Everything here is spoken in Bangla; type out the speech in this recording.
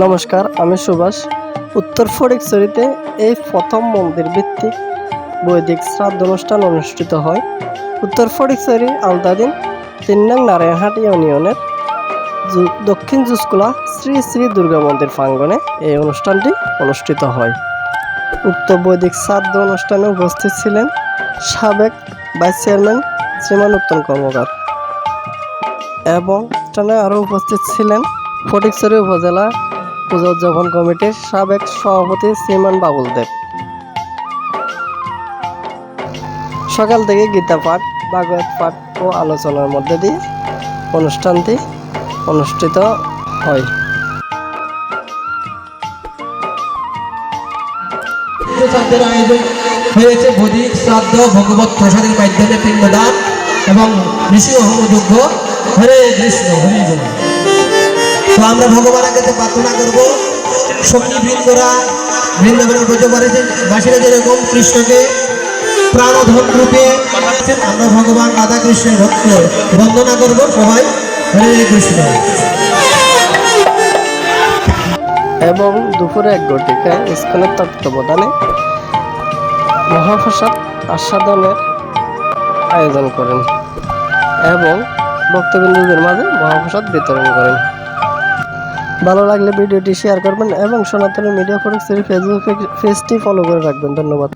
নমস্কার, আমি সুভাষ। উত্তর ফটিকছড়িতে এই প্রথম মন্দির ভিত্তিক বৈদিক শ্রাদ্ধ অনুষ্ঠান অনুষ্ঠিত হয়। উত্তর ফটিকছড়ি আলতাদিন তিন নারায়ণহাট ইউনিয়নের দক্ষিণ জুসকুলা শ্রী শ্রী দুর্গা মন্দির প্রাঙ্গণে এই অনুষ্ঠানটি অনুষ্ঠিত হয়। উক্ত বৈদিক শ্রাদ্ধ অনুষ্ঠানে উপস্থিত ছিলেন সাবেক ভাইস চেয়ারম্যান শ্রীমান উত্তম কর্মকার এবং অনুষ্ঠানে আরও উপস্থিত ছিলেন ফটিকছড়ি উপজেলা পূজা উদযাপন কমিটির সাবেক সভাপতি শ্রীমান বাবুল দেব সকাল থেকে গীতা পাঠ, ভাগবত পাঠ ও আলোচনার মধ্যে দিয়ে অনুষ্ঠানটি অনুষ্ঠিত হয়। হয়েছে শ্রাদ্ধ, ভগবত প্রসাদের মাধ্যমে পিণ্ডদান এবং ঋষি হরে কৃষ্ণ তো আমরা ভগবানের কাছে প্রার্থনা করব। সখী বৃন্দরা বৃন্দাবনের ব্রজবাসী বাসীরা যেরকম কৃষ্ণকে প্রাণধন রূপে আমরা ভগবান রাধা কৃষ্ণের ভক্ত। বন্দনা করব সবাই। হরে কৃষ্ণ। এবং দুপুরে এক ঘটিকায় স্কুলের তত্ত্বাবধানে মহাপ্রসাদ আস্বাদনের আয়োজন করেন এবং ভক্তবৃন্দদের মাঝে মহাপ্রসাদ বিতরণ করেন। ভালো লাগলে ভিডিওটি শেয়ার করবেন এবং সনাতনী মিডিয়া ফোর্স ফেসবুক পেজটি ফলো করে রাখবেন। ধন্যবাদ।